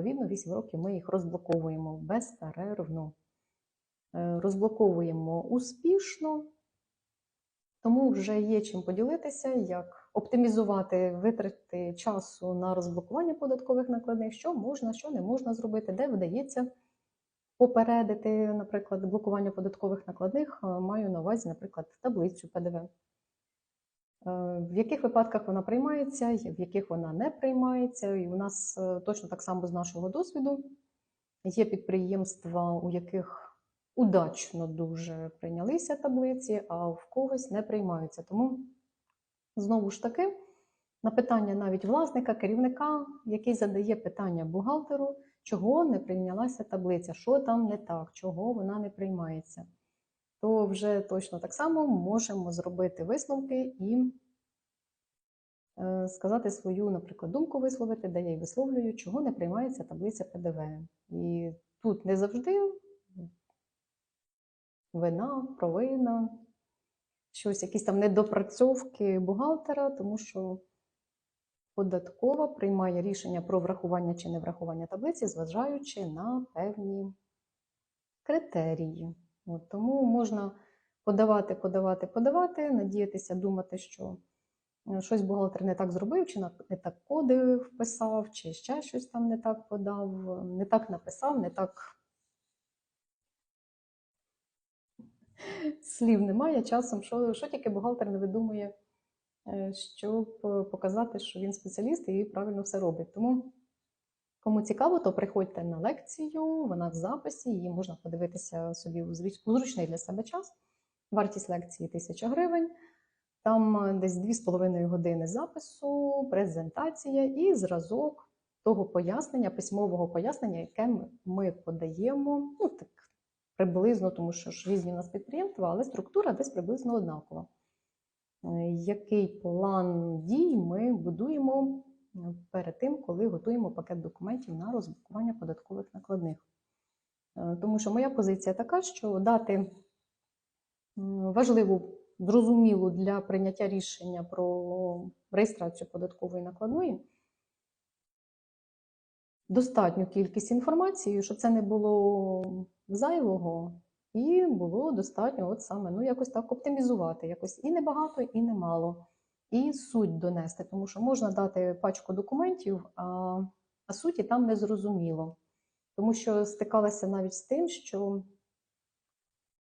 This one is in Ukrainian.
відповідно 8 років ми їх розблоковуємо безперервно. Е, Розблоковуємо успішно, тому вже є чим поділитися, як оптимізувати витрати часу на розблокування податкових накладних, що можна, що не можна зробити, де вдається попередити, наприклад, блокування податкових накладних, маю на увазі, наприклад, таблицю ПДВ. Е, В яких випадках вона приймається, в яких вона не приймається. І у нас е, точно так само з нашого досвіду є підприємства, у яких удачно дуже прийнялися таблиці, а в когось не приймаються. Тому знову ж таки, на питання навіть власника, керівника, який задає питання бухгалтеру, чого не прийнялася таблиця, що там не так, чого вона не приймається, то вже точно так само можемо зробити висновки і е, сказати свою, наприклад, думку висловити, де я й висловлюю, чого не приймається таблиця ПДВ. І тут не завжди вина, провина, щось, якісь там недопрацьовки бухгалтера, тому що податкова приймає рішення про врахування чи неврахування таблиці, зважаючи на певні критерії. От, тому можна подавати, подавати, подавати, надіятися, думати, що е, щось бухгалтер не так зробив, чи не так коди вписав, чи ще щось там не так подав, не так написав, не так слів немає часом, що, що тільки бухгалтер не видумує, е, щоб е, показати, що він спеціаліст і правильно все робить. Тому, кому цікаво, то приходьте на лекцію, вона в записі, її можна подивитися собі у зручний для себе час. Вартість лекції 1000 гривень. Там е, десь 2,5 години запису, презентація і зразок того пояснення, письмового пояснення, яке ми- подаємо. Ну, так приблизно, тому що ж різні у нас підприємства, але структура десь приблизно однакова. Е, Який план дій ми будуємо перед тим, коли готуємо пакет документів на розблокування податкових накладних? Е, Тому що моя позиція така, що дати важливу, зрозумілу для прийняття рішення про реєстрацію податкової накладної достатню кількість інформації, щоб це не було зайвого, і було достатньо, от саме, ну якось так оптимізувати, якось і небагато, і немало, і суть донести, тому що можна дати пачку документів, а, а суті там не зрозуміло. Тому що стикалася навіть з тим, що